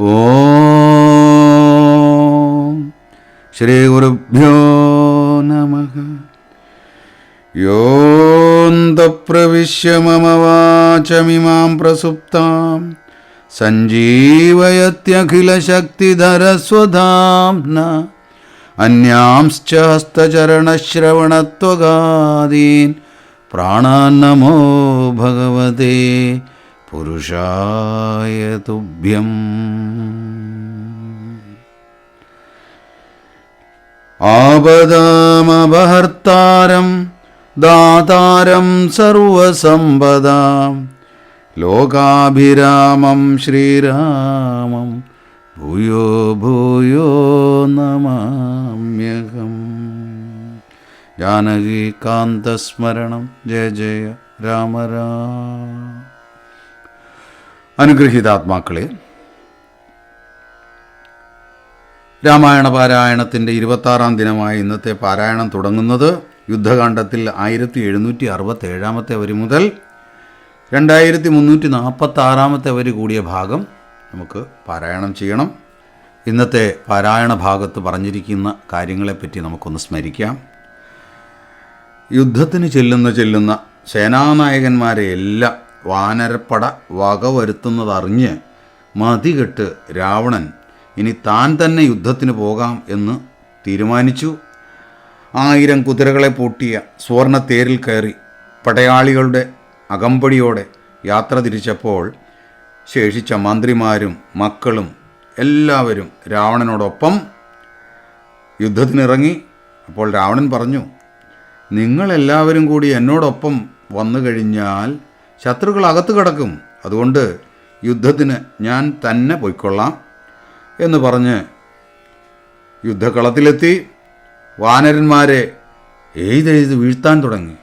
ॐ श्रीगुरुभ्यो नमः योऽन्तप्रविश्य मम वाचमिमां प्रसुप्तां सञ्जीवयत्यखिलशक्तिधरस्वधाम्ना अन्यांश्च हस्तचरणश्रवणत्वगादीन् प्राणान्नमो भगवते പുരുഷായ തുഭ്യം. ആപദാമപഹർത്താരം ദാതാരം സർവസമ്പദാം. ലോകാഭിരാമം ശ്രീരാമം ഭൂയോ ഭൂയോ നമാമ്യഹം. ജാനകീകാന്തസ്മരണം. ജയ ജയ. രാമ രാമ അനുഗ്രഹീതാത്മാക്കളെ രാമായണ പാരായണത്തിന്റെ ഇരുപത്താറാം ദിനമായ ഇന്നത്തെ പാരായണം തുടങ്ങുന്നത് യുദ്ധകാണ്ഡത്തിൽ ആയിരത്തി എഴുന്നൂറ്റി അറുപത്തി ഏഴാമത്തെ വരി മുതൽ രണ്ടായിരത്തി മുന്നൂറ്റി നാൽപ്പത്തി ആറാമത്തെ വരി കൂടിയ ഭാഗം നമുക്ക് പാരായണം ചെയ്യണം. ഇന്നത്തെ പാരായണ ഭാഗത്ത് പറഞ്ഞിരിക്കുന്ന കാര്യങ്ങളെപ്പറ്റി നമുക്കൊന്ന് സ്മരിക്കാം. യുദ്ധത്തിന് ചെല്ലുന്ന ചെല്ലുന്ന സേനാനായകന്മാരെ എല്ലാം വാനരപ്പട വകവരുത്തുന്നതറിഞ്ഞ് മതികെട്ട് രാവണൻ ഇനി താൻ തന്നെ യുദ്ധത്തിന് പോകാം എന്ന് തീരുമാനിച്ചു. ആയിരം കുതിരകളെ പൂട്ടിയ സുവർണ തേരിൽ കയറി പടയാളികളുടെ അകമ്പടിയോടെ യാത്ര തിരിച്ചപ്പോൾ ശേഷിച്ച മന്ത്രിമാരും മക്കളും എല്ലാവരും രാവണനോടൊപ്പം യുദ്ധത്തിനിറങ്ങി. അപ്പോൾ രാവണൻ പറഞ്ഞു നിങ്ങളെല്ലാവരും കൂടി എന്നോടൊപ്പം വന്നു കഴിഞ്ഞാൽ ശത്രുക്കൾ അകത്ത് കിടക്കും. അതുകൊണ്ട് യുദ്ധത്തിന് ഞാൻ തന്നെ പൊയ്ക്കൊള്ളാം എന്ന് പറഞ്ഞ് യുദ്ധക്കളത്തിലെത്തി വാനരന്മാരെ എഴുതെഴുത് വീഴ്ത്താൻ തുടങ്ങി.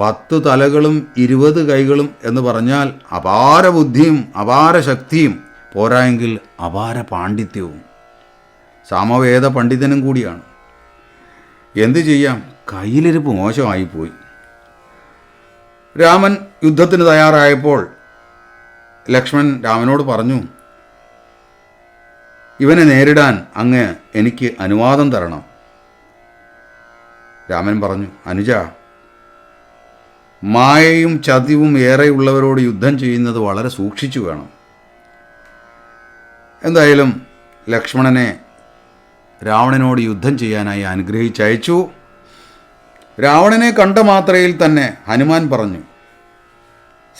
പത്ത് തലകളും ഇരുപത് കൈകളും എന്ന് പറഞ്ഞാൽ അപാര ബുദ്ധിയും അപാര ശക്തിയും പോരായെങ്കിൽ അപാര പാണ്ഡിത്യവും. സാമവേദ പണ്ഡിതനും കൂടിയാണ്. എന്തു ചെയ്യാം? കയ്യിലിരിപ്പ് മോശമായിപ്പോയി. രാമൻ യുദ്ധത്തിന് തയ്യാറായപ്പോൾ ലക്ഷ്മൺ രാമനോട് പറഞ്ഞു ഇവനെ നേരിടാൻ അങ്ങ് എനിക്ക് അനുവാദം തരണം. രാമൻ പറഞ്ഞു അനുജ മായയും ചതിവും ഏറെയുള്ളവരോട് യുദ്ധം ചെയ്യുന്നത് വളരെ സൂക്ഷിച്ചു വേണം. എന്തായാലും ലക്ഷ്മണനെ രാവണനോട് യുദ്ധം ചെയ്യാനായി അനുഗ്രഹിച്ചയച്ചു. രാവണനെ കണ്ട മാത്രയിൽ തന്നെ ഹനുമാൻ പറഞ്ഞു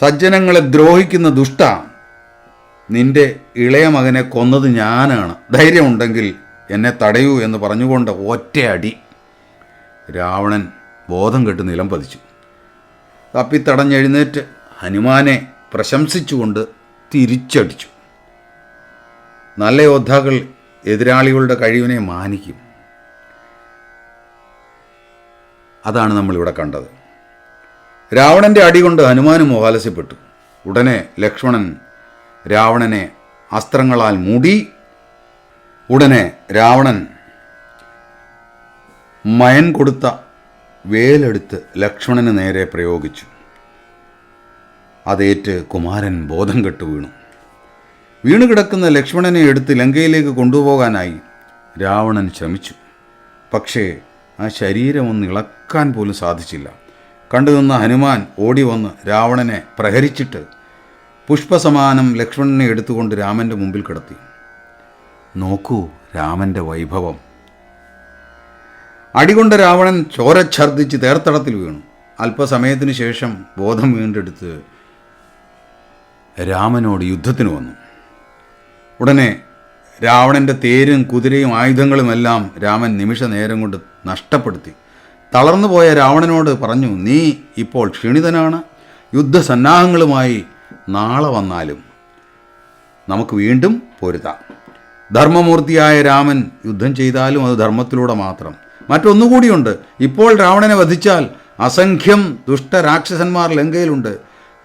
സജ്ജനങ്ങളെ ദ്രോഹിക്കുന്ന ദുഷ്ട നിന്റെ ഇളയ മകനെ കൊന്നത് ഞാനാണ്. ധൈര്യമുണ്ടെങ്കിൽ എന്നെ തടയൂ എന്ന് പറഞ്ഞുകൊണ്ട് ഒറ്റയടി രാവണൻ ബോധം കെട്ട് നിലം പതിച്ചു. തപ്പിത്തടഞ്ഞെഴുന്നേറ്റ് ഹനുമാനെ പ്രശംസിച്ചുകൊണ്ട് തിരിച്ചടിച്ചു. നല്ല യോദ്ധാക്കൾ എതിരാളികളുടെ കഴിവിനെ മാനിക്കും. അതാണ് നമ്മളിവിടെ കണ്ടത്. രാവണന്റെ അടികൊണ്ട് ഹനുമാനും മോഹാലസ്യപ്പെട്ടു. ഉടനെ ലക്ഷ്മണൻ രാവണനെ അസ്ത്രങ്ങളാൽ മൂടി ഉടനെ രാവണൻ മയൻ കൊടുത്ത വേലെടുത്ത് ലക്ഷ്മണന് നേരെ പ്രയോഗിച്ചു. അതേറ്റ് കുമാരൻ ബോധം കെട്ടു വീണു. വീണു കിടക്കുന്ന ലക്ഷ്മണനെ എടുത്ത് ലങ്കയിലേക്ക് കൊണ്ടുപോകാനായി രാവണൻ ശ്രമിച്ചു. പക്ഷേ ആ ശരീരം ഒന്ന് ഇളക്കാൻ പോലും സാധിച്ചില്ല. കണ്ടു നിന്ന ഹനുമാൻ ഓടി വന്ന് രാവണനെ പ്രഹരിച്ചിട്ട് പുഷ്പസമാനം ലക്ഷ്മണനെ എടുത്തുകൊണ്ട് രാമന്റെ മുമ്പിൽ കിടത്തി. നോക്കൂ രാമന്റെ വൈഭവം. അടികൊണ്ട രാവണൻ ചോരഛർദ്ദിച്ച് തേർത്തടത്തിൽ വീണു. അല്പസമയത്തിന് ശേഷം ബോധം വീണ്ടെടുത്ത് രാമനോട് യുദ്ധത്തിന് വന്നു. ഉടനെ രാവണന്റെ തേരും കുതിരയും ആയുധങ്ങളുമെല്ലാം രാമൻ നിമിഷ നേരം കൊണ്ട് നഷ്ടപ്പെടുത്തി. തളർന്നു പോയ രാവണനോട് പറഞ്ഞു നീ ഇപ്പോൾ ക്ഷീണിതനാണ്. യുദ്ധസന്നാഹങ്ങളുമായി നാളെ വന്നാലും നമുക്ക് വീണ്ടും പൊരുതാം. ധർമ്മമൂർത്തിയായ രാമൻ യുദ്ധം ചെയ്താലും അത് ധർമ്മത്തിലൂടെ മാത്രം. മറ്റൊന്നുകൂടിയുണ്ട് ഇപ്പോൾ രാവണനെ വധിച്ചാൽ അസംഖ്യം ദുഷ്ടരാക്ഷസന്മാർ ലങ്കയിലുണ്ട്.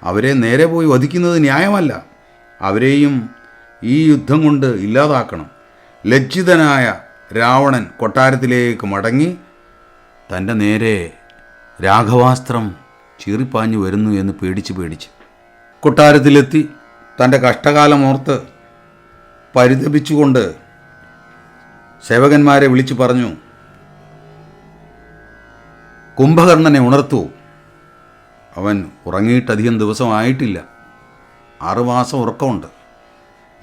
അവരെ നേരെ പോയി വധിക്കുന്നത് ന്യായമല്ല. അവരെയും ഈ യുദ്ധം കൊണ്ട് ഇല്ലാതാക്കണം. ലജ്ജിതനായ രാവണൻ കൊട്ടാരത്തിലേക്ക് മടങ്ങി തന്റെ നേരെ രാഘവാസ്ത്രം ചീറിപ്പാഞ്ഞു വരുന്നു എന്ന് പേടിച്ച് പേടിച്ച് കൊട്ടാരത്തിലെത്തി തന്റെ കഷ്ടകാലമോർത്ത് പരിതപിച്ചുകൊണ്ട് സേവകന്മാരെ വിളിച്ചു പറഞ്ഞു കുംഭകർണനെ ഉണർത്തു. അവൻ ഉറങ്ങിയിട്ടധികം ദിവസമായിട്ടില്ല. ആറുമാസം ഉറക്കമുണ്ട്.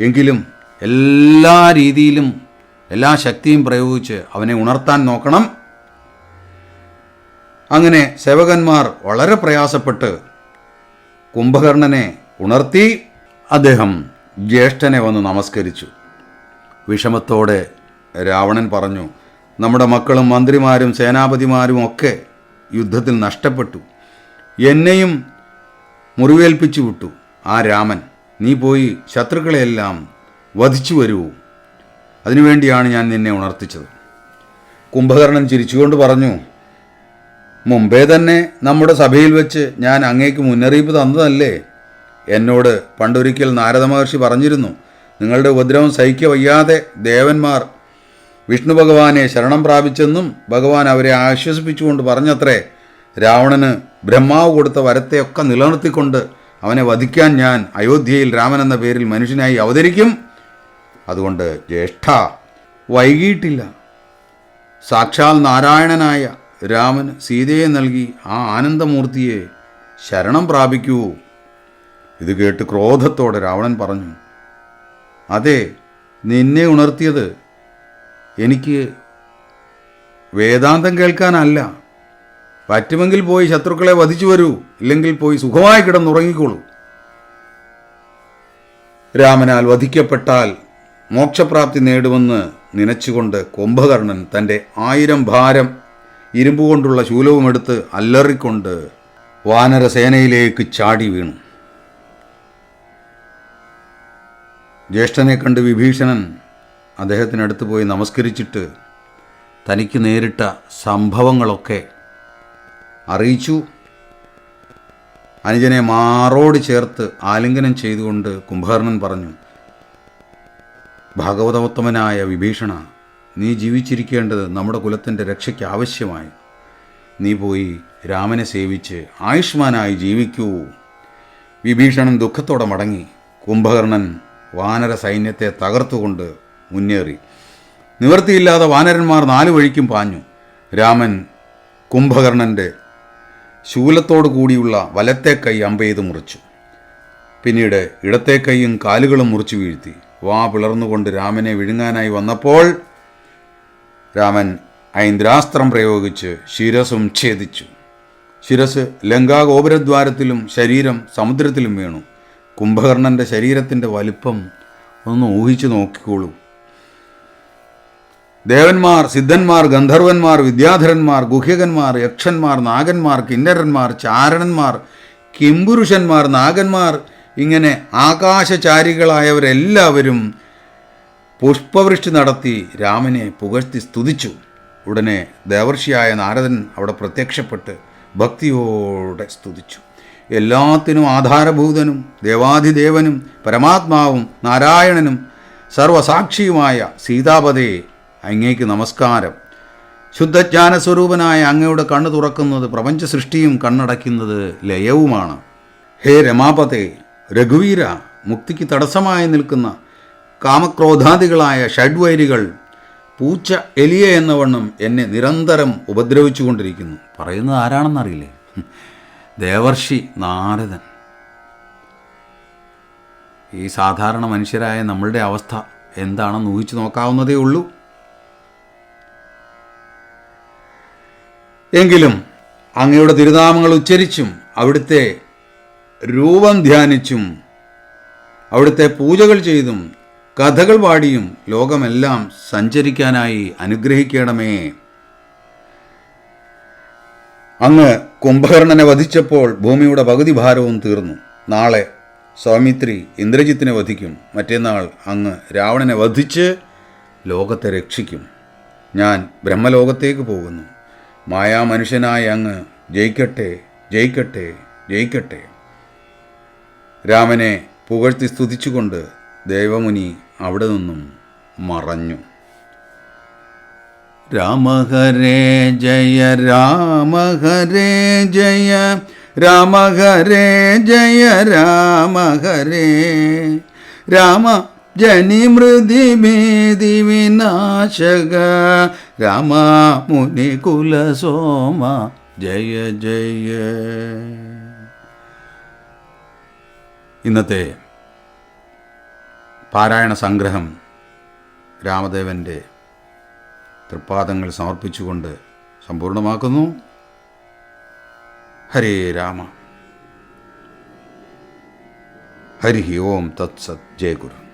എങ്കിലും എല്ലാ രീതിയിലും എല്ലാ ശക്തിയും പ്രയോഗിച്ച് അവനെ ഉണർത്താൻ നോക്കണം. അങ്ങനെ സേവകന്മാർ വളരെ പ്രയാസപ്പെട്ട് കുംഭകർണനെ ഉണർത്തി അദ്ദേഹം ജ്യേഷ്ഠനെ വന്ന് നമസ്കരിച്ചു. വിഷമത്തോടെ രാവണൻ പറഞ്ഞു നമ്മുടെ മക്കളും മന്ത്രിമാരും സേനാപതിമാരും ഒക്കെ യുദ്ധത്തിൽ നഷ്ടപ്പെട്ടു. എന്നെയും മുറിവേൽപ്പിച്ചു വിട്ടു ആ രാമൻ. നീ പോയി ശത്രുക്കളെയെല്ലാം വധിച്ചു വരൂ. അതിനുവേണ്ടിയാണ് ഞാൻ നിന്നെ ഉണർത്തിച്ചത്. കുംഭകർണൻ ചിരിച്ചുകൊണ്ട് പറഞ്ഞു മുമ്പേ തന്നെ നമ്മുടെ സഭയിൽ വെച്ച് ഞാൻ അങ്ങേക്ക് മുന്നറിയിപ്പ് തന്നതല്ലേ? എന്നോട് പണ്ടൊരിക്കൽ നാരദ മഹർഷി പറഞ്ഞിരുന്നു നിങ്ങളുടെ ഉപദ്രവം സഹിക്ക വയ്യാതെ ദേവന്മാർ വിഷ്ണു ഭഗവാനെ ശരണം പ്രാപിച്ചെന്നും ഭഗവാൻ അവരെ ആശ്വസിപ്പിച്ചുകൊണ്ട് പറഞ്ഞത്രേ രാവണന് ബ്രഹ്മാവ് കൊടുത്ത വരത്തെയൊക്കെ നിലനിർത്തിക്കൊണ്ട് അവനെ വധിക്കാൻ ഞാൻ അയോധ്യയിൽ രാമൻ എന്ന പേരിൽ മനുഷ്യനായി അവതരിക്കും. അതുകൊണ്ട് ജ്യേഷ്ഠ വൈകിയിട്ടില്ല. സാക്ഷാൽ നാരായണനായ രാമന് സീതയെ നൽകി ആ ആനന്ദമൂർത്തിയെ ശരണം പ്രാപിക്കൂ. ഇത് കേട്ട് ക്രോധത്തോടെ രാവണൻ പറഞ്ഞു അതെ നിന്നെ ഉണർത്തിയത് എനിക്ക് വേദാന്തം കേൾക്കാനല്ല. പറ്റുമെങ്കിൽ പോയി ശത്രുക്കളെ വധിച്ചു വരൂ ഇല്ലെങ്കിൽ പോയി സുഖമായി കിടന്നുറങ്ങിക്കോളൂ. രാമനാൽ വധിക്കപ്പെട്ടാൽ മോക്ഷപ്രാപ്തി നേടുമെന്ന് നനച്ചുകൊണ്ട് കുംഭകർണൻ തന്റെ ആയിരം ഭാരം ഇരുമ്പ് കൊണ്ടുള്ള ശൂലവുമെടുത്ത് അല്ലറിക്കൊണ്ട് വാനരസേനയിലേക്ക് ചാടി വീണു. ജ്യേഷ്ഠനെ കണ്ട് വിഭീഷണൻ അദ്ദേഹത്തിനടുത്ത് പോയി നമസ്കരിച്ചിട്ട് തനിക്ക് നേരിട്ട സംഭവങ്ങളൊക്കെ അറിയിച്ചു. അനുജനെ മാറോട് ചേർത്ത് ആലിംഗനം ചെയ്തുകൊണ്ട് കുംഭകർണൻ പറഞ്ഞു ഭാഗവതോത്തമനായ വിഭീഷണ നീ ജീവിച്ചിരിക്കേണ്ടത് നമ്മുടെ കുലത്തിന്റെ രക്ഷയ്ക്ക് ആവശ്യമായി. നീ പോയി രാമനെ സേവിച്ച് ആയുഷ്മാനായി ജീവിക്കൂ. വിഭീഷണൻ ദുഃഖത്തോടെ മടങ്ങി. കുംഭകർണൻ വാനര സൈന്യത്തെ തകർത്തുകൊണ്ട് മുന്നേറി. നിവൃത്തിയില്ലാതെ വാനരന്മാർ നാലു വഴിക്കും പാഞ്ഞു. രാമൻ കുംഭകർണന്റെ ശൂലത്തോടു കൂടിയുള്ള വലത്തെ കൈ അമ്പെയ്ത് മുറിച്ചു. പിന്നീട് ഇടത്തെ കൈയും കാലുകളും മുറിച്ചു വീഴ്ത്തി. വാ പിളർന്നുകൊണ്ട് രാമനെ വിഴുങ്ങാനായി വന്നപ്പോൾ രാമൻ ഐന്ദ്രാസ്ത്രം പ്രയോഗിച്ച് ശിരസും ഛേദിച്ചു. ശിരസ് ലങ്കാഗോപുരദ്വാരത്തിലും ശരീരം സമുദ്രത്തിലും വീണു. കുംഭകർണന്റെ ശരീരത്തിന്റെ വലിപ്പം ഒന്ന് ഊഹിച്ചു നോക്കിക്കോളൂ. ദേവന്മാർ സിദ്ധന്മാർ ഗന്ധർവന്മാർ വിദ്യാധരന്മാർ ഗുഹ്യകന്മാർ യക്ഷന്മാർ നാഗന്മാർ കിന്നരന്മാർ ചാരണന്മാർ കിംപുരുഷന്മാർ നാഗന്മാർ ഇങ്ങനെ ആകാശചാരികളായവരെല്ലാവരും പുഷ്പവൃഷ്ടി നടത്തി രാമനെ പുകഴ്ത്തി സ്തുതിച്ചു. ഉടനെ ദേവർഷിയായ നാരദൻ അവിടെ പ്രത്യക്ഷപ്പെട്ട് ഭക്തിയോടെ സ്തുതിച്ചു. എല്ലാത്തിനും ആധാരഭൂതനും ദേവാധിദേവനും പരമാത്മാവും നാരായണനും സർവസാക്ഷിയുമായ സീതാപതയെ അങ്ങേക്ക് നമസ്കാരം. ശുദ്ധജ്ഞാന സ്വരൂപനായ അങ്ങയുടെ കണ്ണു തുറക്കുന്നത് പ്രപഞ്ച സൃഷ്ടിയും കണ്ണടയ്ക്കുന്നത് ലയവുമാണ്. ഹേ രമാപതേ രഘുവീര മുക്തിക്ക് തടസ്സമായി നിൽക്കുന്ന കാമക്രോധാദികളായ ഷഡ്വൈരികൾ പൂച്ച എലിയ എന്നവണ്ണം എന്നെ നിരന്തരം ഉപദ്രവിച്ചുകൊണ്ടിരിക്കുന്നു. പറയുന്നത് ആരാണെന്നറിയില്ലേ? ദേവർഷി നാരദൻ. ഈ സാധാരണ മനുഷ്യരായ നമ്മളുടെ അവസ്ഥ എന്താണെന്ന് ഊഹിച്ചു നോക്കാവുന്നതേ ഉള്ളൂ. എങ്കിലും അങ്ങയുടെ തിരുനാമങ്ങൾ ഉച്ചരിച്ചും അവിടുത്തെ രൂപം ധ്യാനിച്ചും അവിടുത്തെ പൂജകൾ ചെയ്തും കഥകൾ പാടിയും ലോകമെല്ലാം സഞ്ചരിക്കാനായി അനുഗ്രഹിക്കണമേ. അങ്ങ് കുംഭകർണനെ വധിച്ചപ്പോൾ ഭൂമിയുടെ പകുതി ഭാരവും തീർന്നു. നാളെ സ്വാമിത്രി ഇന്ദ്രജിത്തിനെ വധിക്കും. മറ്റേന്നാൾ അങ്ങ് രാവണനെ വധിച്ച് ലോകത്തെ രക്ഷിക്കും. ഞാൻ ബ്രഹ്മലോകത്തേക്ക് പോകുന്നു. മായാമനുഷ്യനായ അങ്ങ് ജയിക്കട്ടെ ജയിക്കട്ടെ ജയിക്കട്ടെ. രാമനെ പുകഴ്ത്തി സ്തുതിച്ചുകൊണ്ട് ദേവമുനി അവിടെ നിന്നും മറഞ്ഞു. രാമഹരേ ജയ രാമഹരേ ജയ രാമഹരേ ജയ രാമഹരേ. രാമ ജനിമൃതി ഭേദി വിനാശക രാമ മുനികുല സോമ ജയ ജയ. ഇന്നത്തെ പാരായണ സംഗ്രഹം രാമദേവന്റെ തൃപ്പാദങ്ങൾ സമർപ്പിച്ചുകൊണ്ട് സമ്പൂർണമാക്കുന്നു ഹരേ രാമ. ഹരി ഓം തത്സത്. ജയ ഗുരു.